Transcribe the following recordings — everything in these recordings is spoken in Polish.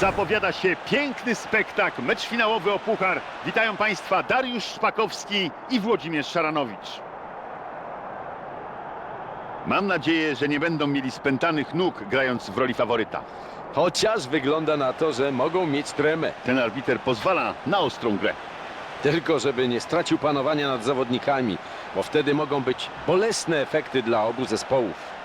Zapowiada się piękny spektakl, mecz finałowy o puchar. Witają Państwa Dariusz Szpakowski i Włodzimierz Szaranowicz. Mam nadzieję, że nie będą mieli spętanych nóg grając w roli faworyta. Chociaż wygląda na to, że mogą mieć tremę. Ten arbiter pozwala na ostrą grę. Tylko żeby nie stracił panowania nad zawodnikami, bo wtedy mogą być bolesne efekty dla obu zespołów.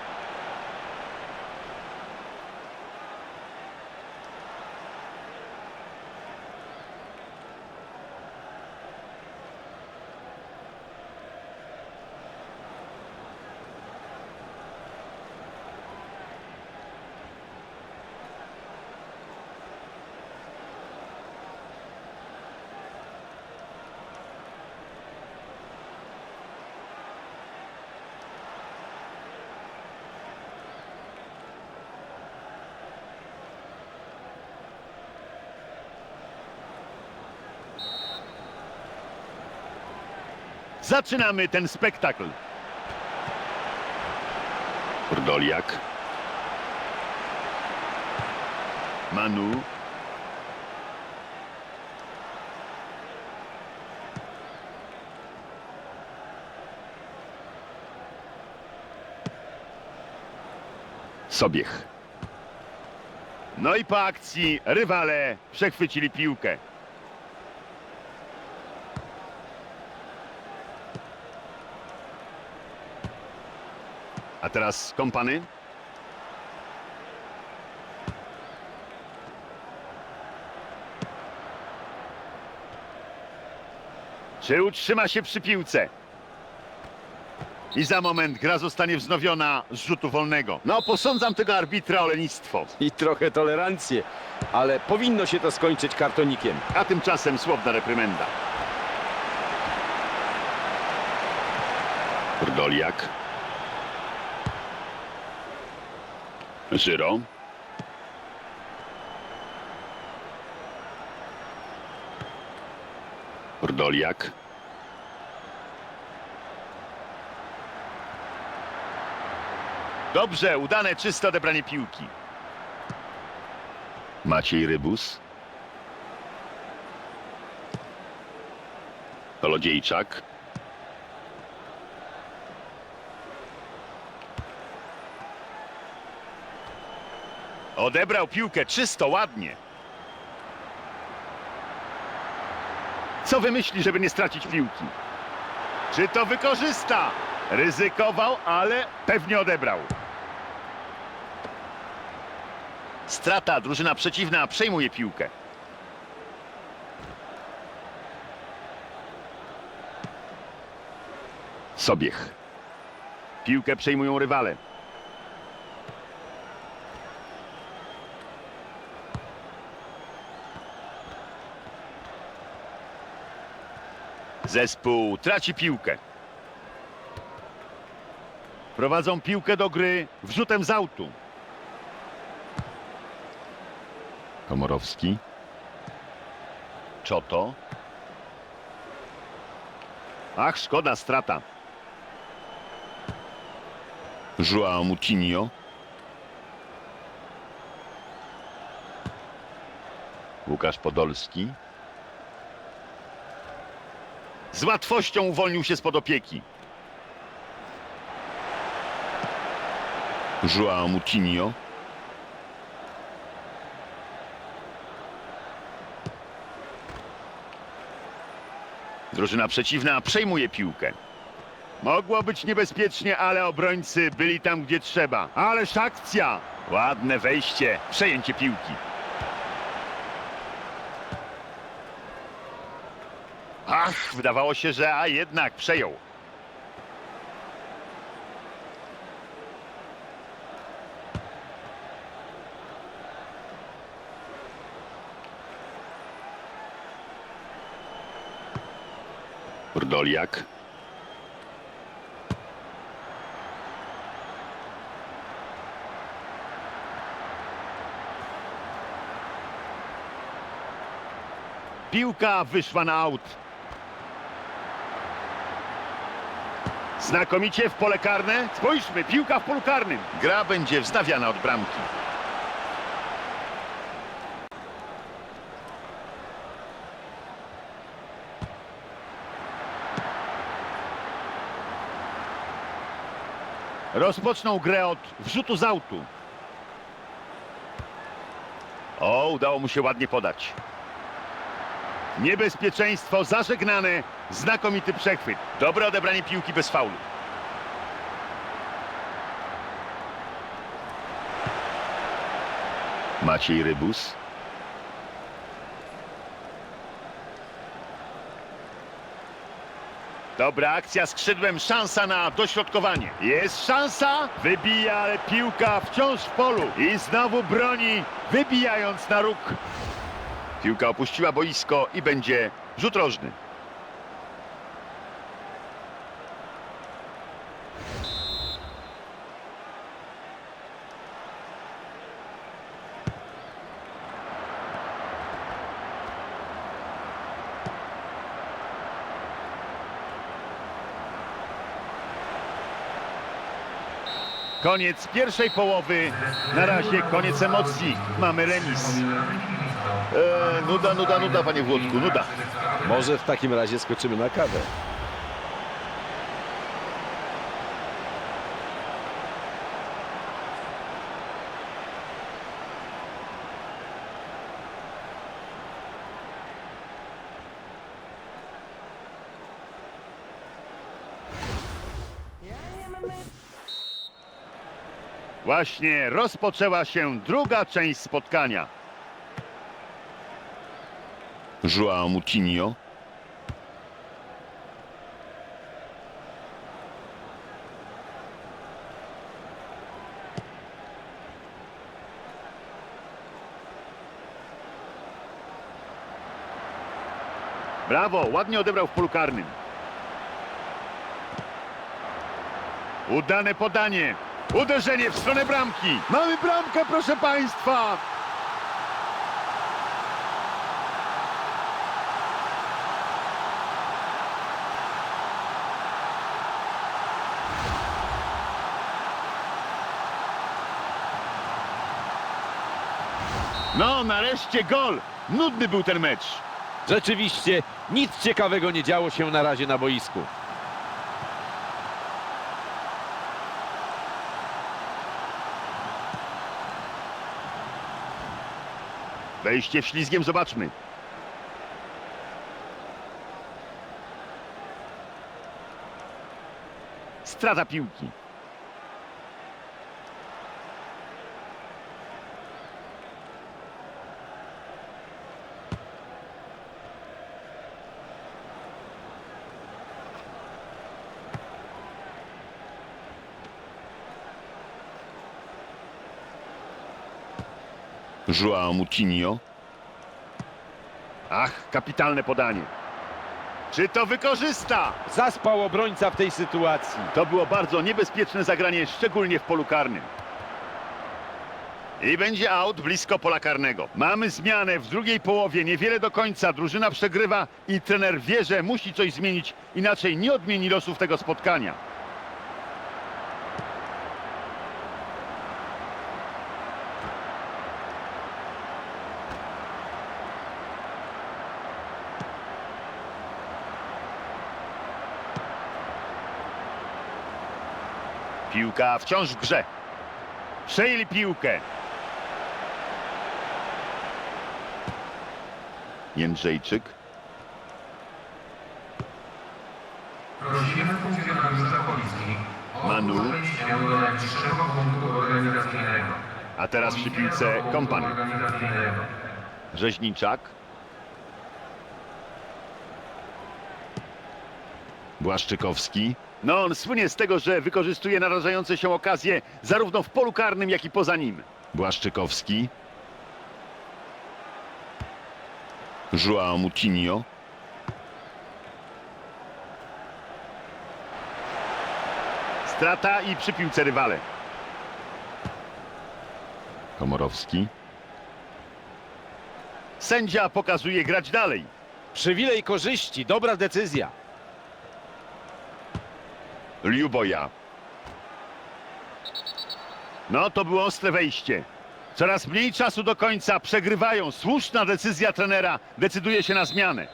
Zaczynamy ten spektakl. Pordoliak. Manu. Sobiech. No i po akcji rywale przechwycili piłkę. Teraz kompany. Czy utrzyma się przy piłce? I za moment gra zostanie wznowiona z rzutu wolnego. No, posądzam tego arbitra o lenistwo. I trochę tolerancję, ale powinno się to skończyć kartonikiem. A tymczasem słowna reprymenda. Pordoliak. Żyro. Pordoliak. Dobrze, udane, czyste odebranie piłki. Maciej Rybus. Kolodziejczak. Odebrał piłkę czysto, ładnie. Co wymyśli, żeby nie stracić piłki? Czy to wykorzysta? Ryzykował, ale pewnie odebrał. Strata, drużyna przeciwna przejmuje piłkę. Sobiech. Piłkę przejmują rywale. Zespół traci piłkę. Prowadzą piłkę do gry wrzutem z autu. Komorowski. Czoto. Ach, szkoda, strata. Joao Mutinho. Łukasz Podolski. Z łatwością uwolnił się spod opieki. Joao Mutinho. Drużyna przeciwna przejmuje piłkę. Mogło być niebezpiecznie, ale obrońcy byli tam, gdzie trzeba. Ależ akcja! Ładne wejście, przejęcie piłki. Ach, wydawało się, że a jednak przejął. Burdoliak. Piłka wyszła na aut. Znakomicie w pole karne. Spójrzmy, piłka w polu karnym. Gra będzie wznawiana od bramki. Rozpoczną grę od wrzutu z autu. O, udało mu się ładnie podać. Niebezpieczeństwo zażegnane. Znakomity przechwyt. Dobre odebranie piłki bez faulu. Maciej Rybus. Dobra akcja skrzydłem, szansa na dośrodkowanie. Jest szansa, wybija, ale piłka wciąż w polu. I znowu broni, wybijając na róg. Piłka opuściła boisko i będzie rzut rożny. Koniec pierwszej połowy. Na razie koniec emocji. Mamy remis. E, nuda, nuda, nuda, panie Włodku, nuda. Może w takim razie skoczymy na kawę. Właśnie rozpoczęła się druga część spotkania. João Moutinho. Brawo, ładnie odebrał w polu karnym. Udane podanie. Uderzenie w stronę bramki. Mamy bramkę, proszę Państwa. No, nareszcie gol. Nudny był ten mecz. Rzeczywiście nic ciekawego nie działo się na razie na boisku. Wejście ślizgiem, zobaczmy. Strata piłki. João Moutinho. Ach, kapitalne podanie. Czy to wykorzysta? Zaspał obrońca w tej sytuacji. To było bardzo niebezpieczne zagranie, szczególnie w polu karnym. I będzie out blisko pola karnego. Mamy zmianę w drugiej połowie, niewiele do końca. Drużyna przegrywa i trener wie, że musi coś zmienić, inaczej nie odmieni losów tego spotkania. Piłka wciąż w grze. Przejęli piłkę. Jędrzejczyk. Prosimy funkcjonariuszy policji o Manu. A teraz przy piłce kompan. Organizacyjnego. Rzeźniczak. Błaszczykowski. No on słynie z tego, że wykorzystuje narażające się okazje zarówno w polu karnym, jak i poza nim. Błaszczykowski. João Moutinho. Strata i przy piłce rywale. Komorowski. Sędzia pokazuje grać dalej. Przywilej korzyści, dobra decyzja. Liuboja. No to było ostre wejście. Coraz mniej czasu do końca, przegrywają. Słuszna decyzja trenera decyduje się na zmianę.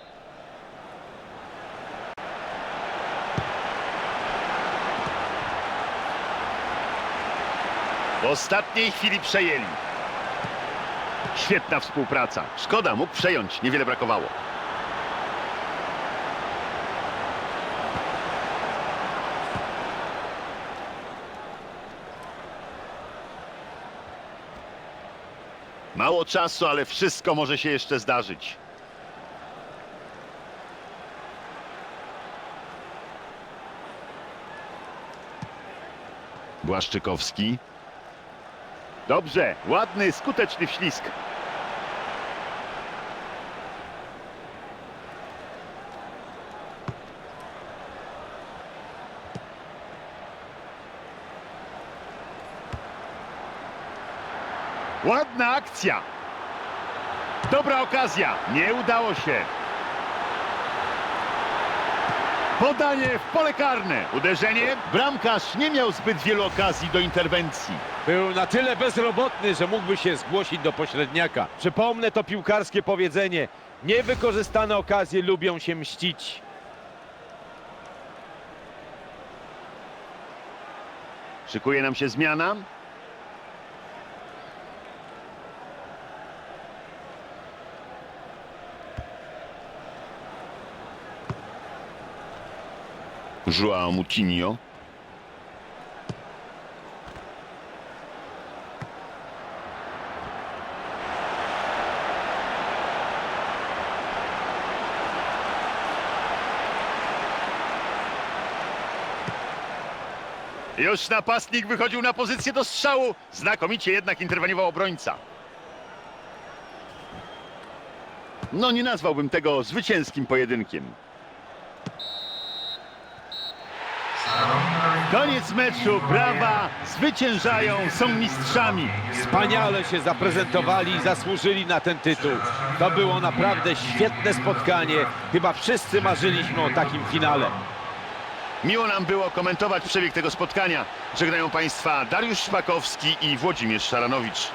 W ostatniej chwili przejęli. Świetna współpraca. Szkoda, mógł przejąć, niewiele brakowało. Mało czasu, ale wszystko może się jeszcze zdarzyć. Błaszczykowski. Dobrze, ładny, skuteczny wślizg. Ładna akcja. Dobra okazja. Nie udało się. Podanie w pole karne. Uderzenie. Bramkarz nie miał zbyt wielu okazji do interwencji. Był na tyle bezrobotny, że mógłby się zgłosić do pośredniaka. Przypomnę to piłkarskie powiedzenie. Niewykorzystane okazje lubią się mścić. Szykuje nam się zmiana. Joao Moutinho. Już napastnik wychodził na pozycję do strzału. Znakomicie jednak interweniował obrońca. No nie nazwałbym tego zwycięskim pojedynkiem. Koniec meczu, brawa, zwyciężają, są mistrzami. Wspaniale się zaprezentowali i zasłużyli na ten tytuł. To było naprawdę świetne spotkanie. Chyba wszyscy marzyliśmy o takim finale. Miło nam było komentować przebieg tego spotkania. Żegnają Państwa Dariusz Szpakowski i Włodzimierz Szaranowicz.